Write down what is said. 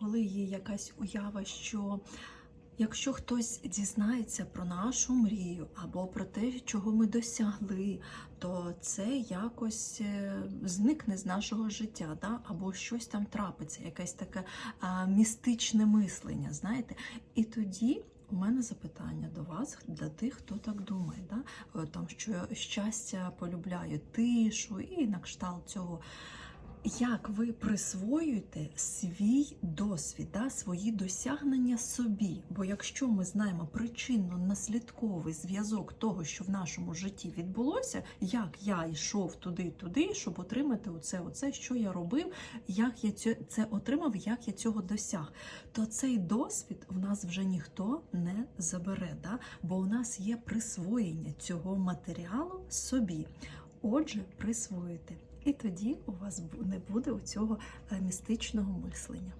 коли є якась уява, що якщо хтось дізнається про нашу мрію або про те, чого ми досягли, то це якось е, зникне з нашого життя, да? або щось там трапиться, якесь таке а, містичне мислення, знаєте. І тоді у мене запитання до вас, для тих, хто так думає, да? Е, там, що щастя полюбляє тишу і на кшталт цього. Як ви присвоюєте свій досвід, да, свої досягнення собі? Бо якщо ми знаємо причинно-наслідковий зв'язок того, що в нашому житті відбулося, як я йшов туди-туди, щоб отримати оце, оце, що я робив, як я це отримав, як я цього досяг, то цей досвід в нас вже ніхто не забере, да? бо у нас є присвоєння цього матеріалу собі. Отже, присвоїте. І тоді у вас не буде у цього містичного мислення.